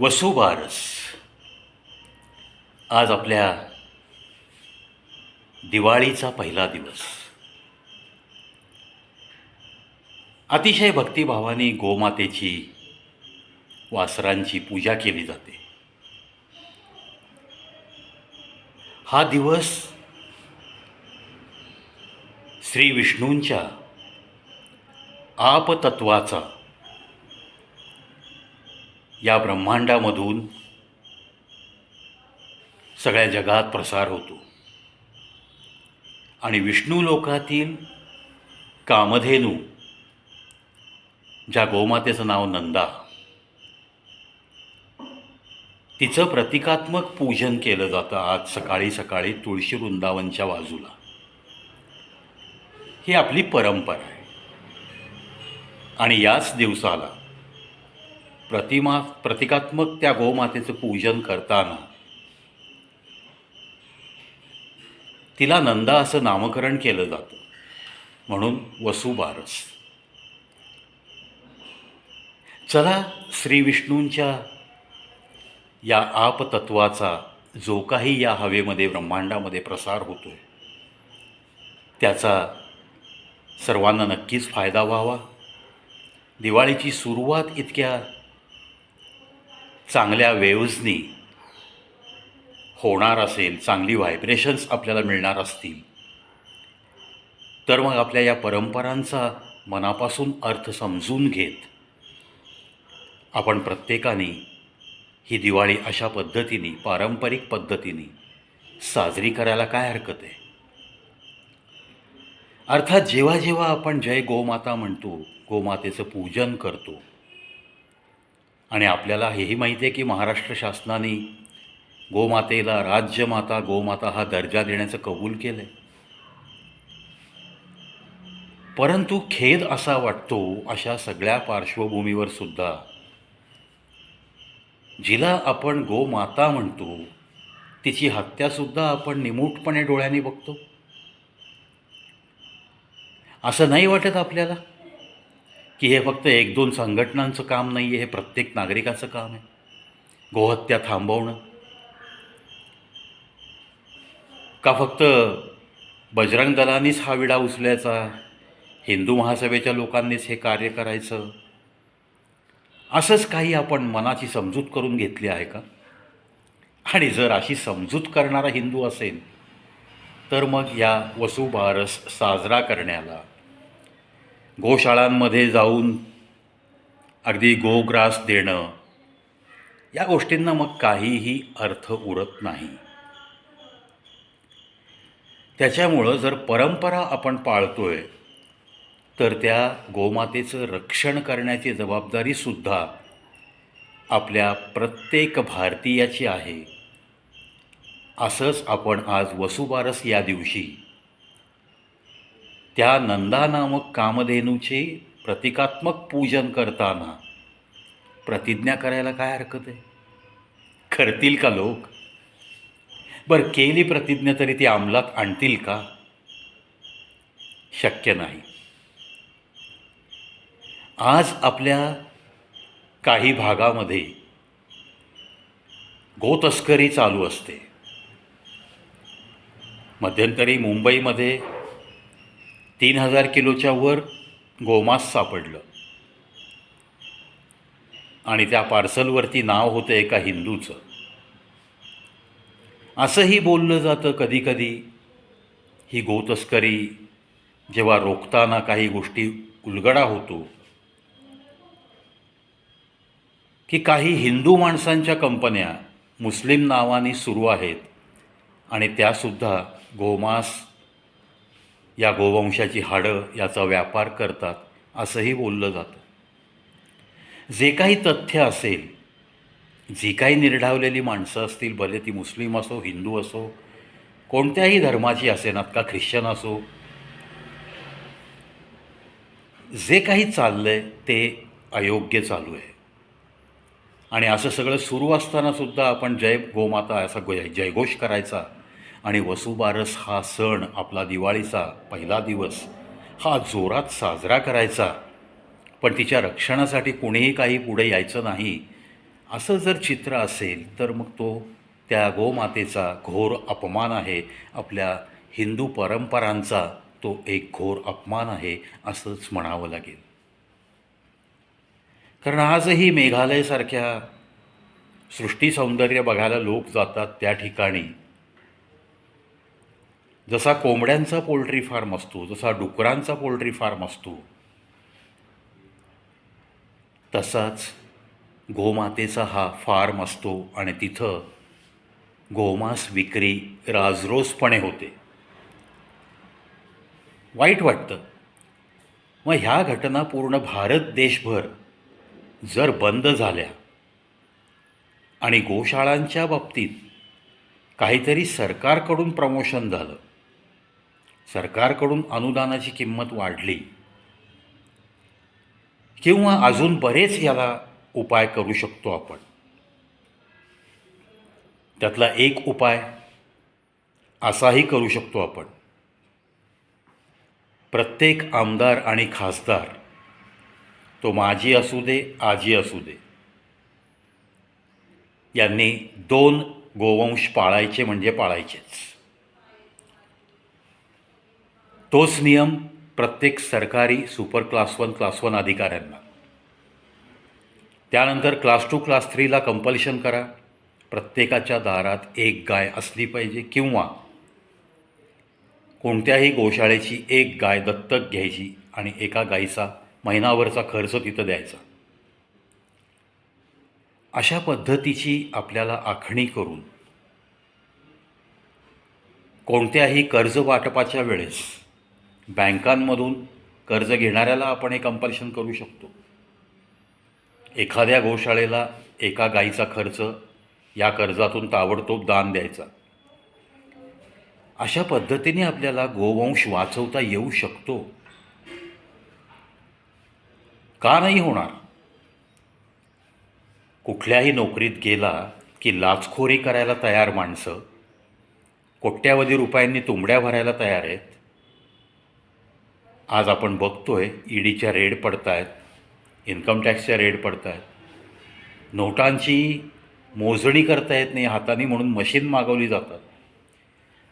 वसुबारस आज आपल्या दिवाळीचा पहिला दिवस. अतिशय भक्तिभावाने गोमातेची वासरांची पूजा केली जाते. हा दिवस श्री विष्णूंच्या आपतत्वाचा या ब्रह्मांडामधून सगळ्या जगात प्रसार होतो. आणि विष्णू लोकातील कामधेनू ज्या गोमातेचं नाव नंदा तिचं प्रतिकात्मक पूजन केलं जातं आज सकाळी सकाळी तुळशी वृंदावनच्या बाजूला. ही आपली परंपरा आहे. आणि याच दिवसाला प्रतिमा प्रतिकात्मक त्या गोमातेचं पूजन करताना. तिला नंदा असं नामकरण केलं जातं. म्हणून वसुबारस. चला श्री विष्णूंच्या या आपतत्वाचा जो काही या हवेमध्ये ब्रह्मांडामध्ये प्रसार होतो आहे त्याचा सर्वांना नक्कीच फायदा व्हावा. दिवाळीची सुरुवात इतक्या चांगल्या वेव्जनी होणार असेल चांगली व्हायब्रेशन्स आपल्याला मिळणार असतील तर मग आपल्या या परंपरांचा मनापासून अर्थ समजून घेत आपण प्रत्येकाने ही दिवाळी अशा पद्धतीने पारंपरिक पद्धतीने साजरी करायला काय हरकत आहे? अर्थात जेव्हा जेव्हा आपण जय गोमाता म्हणतो गोमातेचं पूजन करतो आणि आपल्याला हेही माहिती आहे की महाराष्ट्र शासनाने गोमातेला राज्यमाता गोमाता हा दर्जा देण्याचं कबूल केलं आहे परंतु खेद असा वाटतो अशा सगळ्या पार्श्वभूमीवर सुद्धा जिला आपण गोमाता म्हणतो तिची हत्यासुद्धा आपण निमूटपणे डोळ्याने बघतो. असं नाही वाटत आपल्याला? की हे फक्त एक दोन संघटनांचं काम नाही आहे हे प्रत्येक नागरिकाचं काम आहे. गोहत्या थांबवणं. का फक्त बजरंग दलानीच हा विडा उचलायचा हिंदू महासभेच्या लोकांनीच हे कार्य करायचं? असंच काही आपण मनाची समजूत करून घेतली आहे का? आणि जर अशी समजूत करणारा हिंदू असेल तर मग या वसुबारस साजरा करण्याला गोशाळांमध्ये जाऊन अगदी गोग्रास देणं या गोष्टींना मग काहीही अर्थ उरत नाही. त्याच्यामुळं जर परंपरा आपण पाळतोय तर त्या गोमातेचं रक्षण करण्याची जबाबदारीसुद्धा आपल्या प्रत्येक भारतीयाची आहे. असंच आपण आज वसुबारस या दिवशी त्या नंदा नामक कामधेनूचे प्रतिकात्मक पूजन करताना प्रतिज्ञा करायला काय हरकत आहे? करतील का लोक? बरं केली प्रतिज्ञा तरी ती अंमलात आणतील का? शक्य नाही. आज आपल्या काही भागामध्ये गोतस्करी चालू असते. मध्यंतरी मुंबईमध्ये तीन हजार किलोच्या वर गोमास सापडलं. आणि त्या पार्सलवरती नाव होतं एका हिंदूचं. असंही बोललं जातं कधीकधी ही गोतस्करी जेव्हा रोखताना काही गोष्टी उलगडा होतो की काही हिंदू माणसांच्या कंपन्या मुस्लिम नावाने सुरू आहेत आणि त्यासुद्धा गोमास या गोवंशाची हाडं याचा व्यापार करतात असंही बोललं जातं. जे काही तथ्य असेल जी काही निर्ढावलेली माणसं असतील भले ती मुस्लिम असो हिंदू असो कोणत्याही धर्माची असेनात का ख्रिश्चन असो जे काही चाललं आहे ते अयोग्य चालू आहे. आणि असं सगळं सुरू असतानासुद्धा आपण जय गोमाता असा जयघोष करायचा आणि वसुबारस हा सण आपला दिवाळीचा पहिला दिवस. हा जोरात साजरा करायचा. पण तिच्या रक्षणासाठी कुणीही काही पुढे यायचं नाही. असं जर चित्र असेल तर मग तो त्या गोमातेचा घोर अपमान आहे. आपल्या हिंदू परंपरांचा तो एक घोर अपमान आहे असंच म्हणावं लागेल. कारण आजही मेघालयसारख्या सृष्टी सौंदर्य बघायला लोक जातात त्या ठिकाणी. जसा कोंबड्यांचा पोल्ट्री फार्म असतो जसा डुकरांचा पोल्ट्री फार्म असतो तसाच गोमातेचा हा फार्म असतो आणि तिथं गोमांस विक्री राजरोसपणे होते. वाईट वाटतं. मग ह्या घटना पूर्ण भारत देशभर जर बंद झाल्या आणि गोशाळांच्या बाबतीत काहीतरी सरकारकडून प्रमोशन झालं सरकारकडून अनुदानाची किंमत वाढली. किंवा अजून बरेच याला उपाय करू शकतो आपण. त्यातला एक उपाय असाही करू शकतो आपण. प्रत्येक आमदार आणि खासदार तो माजी असू दे आजी असू दे यांनी दोन गोवंश पाळायचे म्हणजे पाळायचेच. तोच नियम प्रत्येक सरकारी super class one class one अधिकाऱ्यांना. त्यानंतर क्लास टू क्लास थ्रीला कंपल्शन करा. प्रत्येकाच्या दारात एक गाय असली पाहिजे किंवा कोणत्याही गोशाळेची एक गाय दत्तक घ्यायची आणि एका गायीचा महिनाभरचा खर्च तिथं द्यायचा. अशा पद्धतीची आपल्याला आखणी करून कोणत्याही कर्ज वाटपाच्या वेळेस बँकांमधून कर्ज घेणाऱ्याला आपण हे कंपल्शन करू शकतो. एखाद्या गोशाळेला एका गाईचा खर्च या कर्जातून ताबडतोब दान द्यायचा. अशा पद्धतीने आपल्याला गोवंश वाचवता येऊ शकतो. का नाही होणार? कुठल्याही नोकरीत गेला की लाचखोरी करायला तयार माणसं कोट्यावधी रुपयांनी तुंबड्या भरायला तयार आहेत आज आपण बघतो आहे ईडीच्या रेड पडत आहेत इन्कम टॅक्सच्या रेड पडत आहेत नोटांची मोजणी करता येत नाही हाताने म्हणून मशीन मागवली जातात.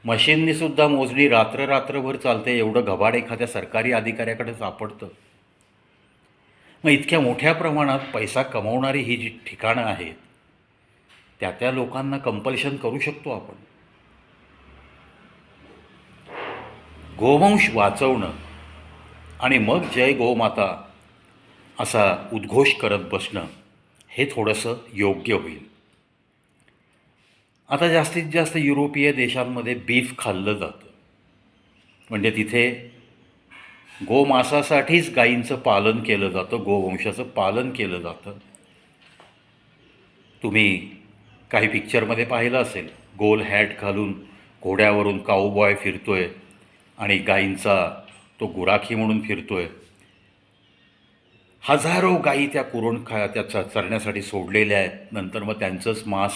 मशीननीसुद्धा मोजणी रात्र रात्रभर चालते एवढं घबाड एखाद्या सरकारी अधिकाऱ्याकडे सापडतं. मग इतक्या मोठ्या प्रमाणात पैसा कमवणारी ही जी ठिकाणं आहेत त्या त्या लोकांना कंपल्शन करू शकतो आपण. गोवंश वाचवणं आणि मग जय गोमाता असा उद्घोष करत बसणं हे थोडंसं योग्य होईल. आता जास्तीत जास्त युरोपीय देशांमध्ये बीफ खाल्लं जातं. म्हणजे तिथे गोमासासाठीच गायींचं पालन केलं जातं गोवंशाचं पालन केलं जातं. तुम्ही काही पिक्चरमध्ये पाहिलं असेल गोल हॅट घालून घोड्यावरून काऊबॉय फिरतोय आणि गायींचा तो गुराखी म्हणून फिरतोय. हजारो गायी त्या कुरण खा त्या च चरण्यासाठी सोडलेल्या आहेत. नंतर मग त्यांचंच मांस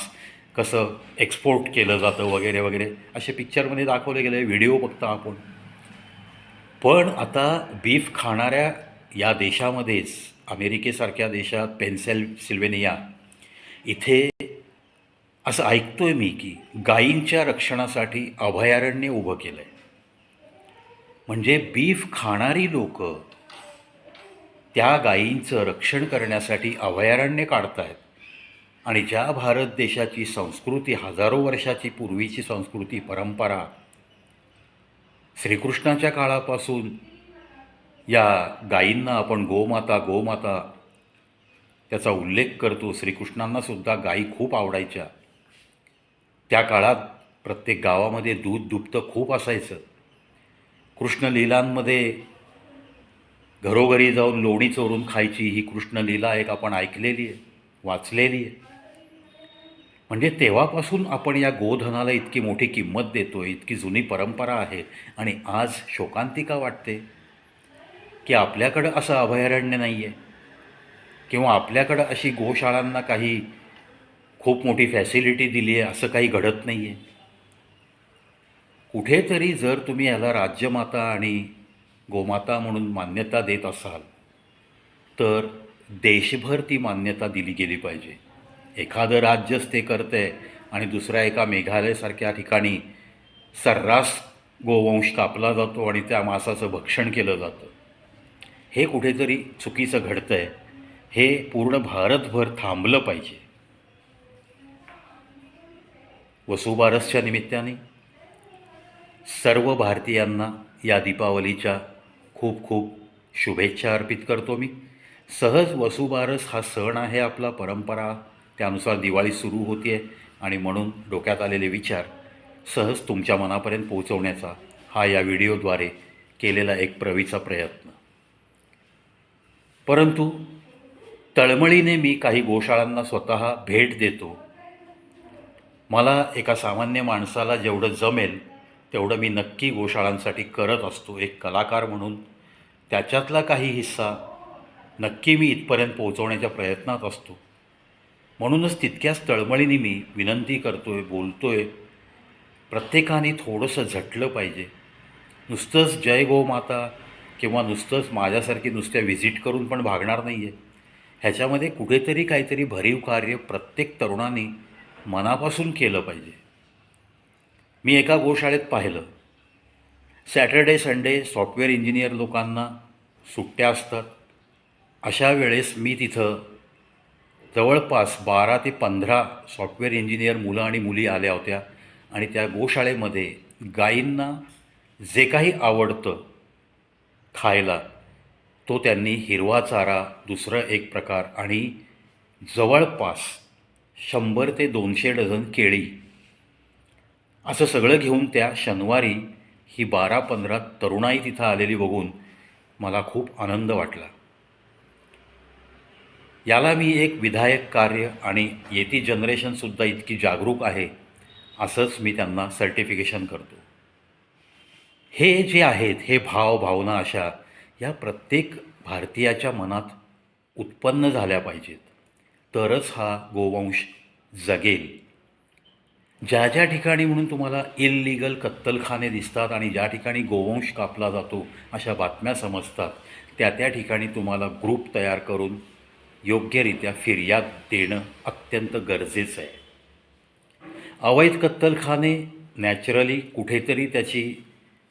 कसं एक्सपोर्ट केलं जातं वगैरे वगैरे. असे पिक्चरमध्ये दाखवले गेले व्हिडिओ बघता आपण. पण आता बीफ खाणाऱ्या या देशामध्येच अमेरिकेसारख्या देशात पेन्सेल सिल्वेनिया इथे असं ऐकतोय मी की गायींच्या रक्षणासाठी अभयारण्य उभं केलं आहे म्हणजे बीफ खाणारी लोक त्या गायींचं रक्षण करण्यासाठी अभयारण्य काढतायत. आणि ज्या भारत देशाची संस्कृती हजारो वर्षाची पूर्वीची संस्कृती परंपरा श्रीकृष्णाच्या काळापासून या गायींना आपण गोमाता गोमाता त्याचा उल्लेख करतो. श्रीकृष्णांनासुद्धा गायी खूप आवडायच्या. त्या काळात प्रत्येक गावामध्ये दूध दुभतं खूप असायचं. कृष्णलीलांमध्ये घरोघरी जाऊन लोणी चोरून खायची ही कृष्णलीला एक आपण ऐकलेली आहे वाचलेली आहे. म्हणजे तेव्हापासून आपण या गोधनाला इतकी मोठी किंमत देतो इतकी जुनी परंपरा आहे आणि आज शोकांतिका वाटते? की आपल्याकडं असं अभयारण्य नाही आहे किंवा आपल्याकडं अशी गोशाळांना काही खूप मोठी फॅसिलिटी दिली आहे असं काही घडत नाही आहे कुठेतरी जर तुम्ही याला राज्यमाता आणि गोमाता म्हणून मान्यता देत असाल तर देशभर ती मान्यता दिली गेली पाहिजे. एखादं राज्यच ते करतं आहे आणि दुसऱ्या एका मेघालयसारख्या ठिकाणी सर्रास गोवंश कापला जातो आणि त्या मासाचं भक्षण केलं जातं. हे कुठेतरी चुकीचं घडतं आहे हे पूर्ण भारतभर थांबलं पाहिजे. वसुबारसच्या निमित्ताने सर्व भारतीयांना या दीपावलीच्या खूप खूप शुभेच्छा अर्पित करतो मी. सहज वसुबारस हा सण आहे आपला परंपरा त्यानुसार दिवाळी सुरू होते आहे आणि म्हणून डोक्यात आलेले विचार सहज तुमच्या मनापर्यंत पोहोचवण्याचा हा या व्हिडिओद्वारे केलेला एक प्रवीचा प्रयत्न. परंतु तळमळीने मी काही गोशाळांना स्वतः भेट देतो. मला एका सामान्य माणसाला जेवढं जमेल तेवढं मी नक्की गोशाळांसाठी करत असतो एक कलाकार म्हणून. त्याच्यातला काही हिस्सा नक्की मी इथपर्यंत पोहोचवण्याच्या प्रयत्नात असतो. म्हणूनच तितक्याच तळमळीने मी विनंती करतो आहे बोलतो आहे प्रत्येकाने थोडंसं झटलं पाहिजे. नुसतंच जय गो माता किंवा नुसतंच माझ्यासारखी नुसत्या व्हिजिट करून पण भागणार नाही आहे ह्याच्यामध्ये कुठेतरी काहीतरी भरीव कार्य प्रत्येक तरुणाने मनापासून केलं पाहिजे. मी एका गोशाळेत पाहिलं. सॅटर्डे संडे सॉफ्टवेअर इंजिनियर लोकांना सुट्ट्या असतात. अशा वेळेस मी तिथं जवळपास बारा ते पंधरा सॉफ्टवेअर इंजिनियर मुलं आणि मुली आल्या होत्या आणि त्या गोशाळेमध्ये गायींना जे काही आवडतं खायला तो त्यांनी हिरवा चारा दुसरं एक प्रकार आणि जवळपास शंभर ते दोनशे डझन केळी असं सगळं घेऊन त्या शनिवारी ही बारा पंधरा तरुणाई तिथं आलेली बघून मला खूप आनंद वाटला. याला मी एक विधायक कार्य आणि येती जनरेशनसुद्धा इतकी जागरूक आहे असंच मी त्यांना सर्टिफिकेशन करतो. हे जे आहेत हे भाव भावना अशा या प्रत्येक भारतीयाच्या मनात उत्पन्न झाल्या पाहिजेत. तरच हा गोवंश जगेल. ज्या ज्या ठिकाणी म्हणून तुम्हाला इललिगल कत्तलखाने दिसतात आणि ज्या ठिकाणी गोवंश कापला जातो अशा बातम्या समजतात त्या त्या ठिकाणी तुम्हाला ग्रुप तयार करून योग्यरित्या फिर्याद देणं अत्यंत गरजेचं आहे. अवैध कत्तलखाने नॅचरली कुठेतरी त्याची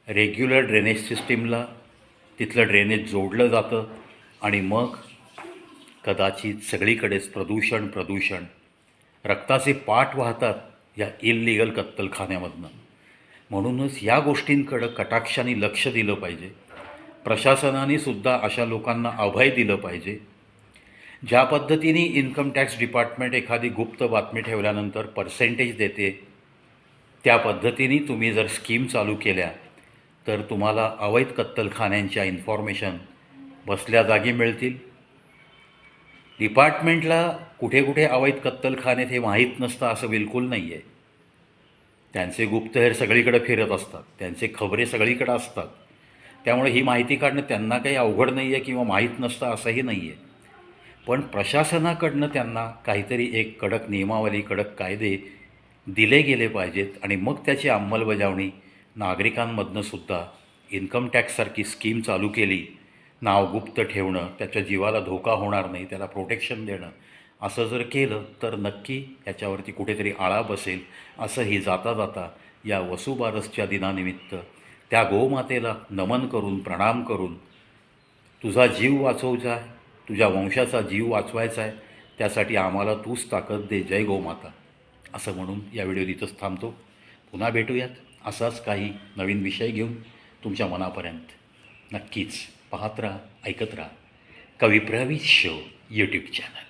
रेग्युलर ड्रेनेज सिस्टीमला तिथलं ड्रेनेज जोडलं जातं आणि मग कदाचित सगळीकडेच प्रदूषण प्रदूषण. रक्ताचे पाठ वाहतात या इललिगल कत्तलखान्यामधनं. म्हणूनच या गोष्टींकडं कटाक्षाने लक्ष दिलं पाहिजे. प्रशासनाने सुद्धा अशा लोकांना अभय दिलं पाहिजे. ज्या पद्धतीने इन्कम टॅक्स डिपार्टमेंट एखादी गुप्त बातमी ठेवल्यानंतर पर्सेंटेज देते त्या पद्धतीने तुम्ही जर स्कीम चालू केल्या तर तुम्हाला अवैध कत्तलखान्यांच्या इन्फॉर्मेशन बसल्या जागी मिळतील. डिपार्टमेंटला कुठे कुठे अवैध कत्तलखाने हे माहीत नसतं असं बिलकुल नाही आहे त्यांचे गुप्तहेर सगळीकडे फिरत असतात. त्यांचे खबरे सगळीकडे असतात. त्यामुळे ही माहिती काढणं त्यांना काही अवघड नाही आहे किंवा माहीत नसतं असंही नाही आहे पण प्रशासनाकडनं त्यांना काहीतरी एक कडक नियमावली कडक कायदे दिले गेले पाहिजेत आणि मग त्याची अंमलबजावणी नागरिकांमधनं सुद्धा इन्कम टॅक्ससारखी स्कीम चालू केली. नाव गुप्त ठेवणं त्याच्या जीवाला धोका होणार नाही त्याला प्रोटेक्शन देणं असं जर केलं तर नक्की याच्यावरती कुठेतरी आळा बसेल असंही जाता जाता या वसुबारसच्या दिनानिमित्त त्या गोमातेला नमन करून प्रणाम करून तुझा जीव वाचवचा आहे तुझ्या वंशाचा जीव वाचवायचा आहे त्यासाठी आम्हाला तूच ताकद दे जय गोमाता. असं म्हणून या व्हिडिओ इथंच थांबतो. पुन्हा भेटूयात. असाच काही नवीन विषय घेऊन तुमच्या मनापर्यंत. नक्कीच. पाहत राहा ऐकत राहा. कवी प्रवीत शो यूट्यूब चॅनल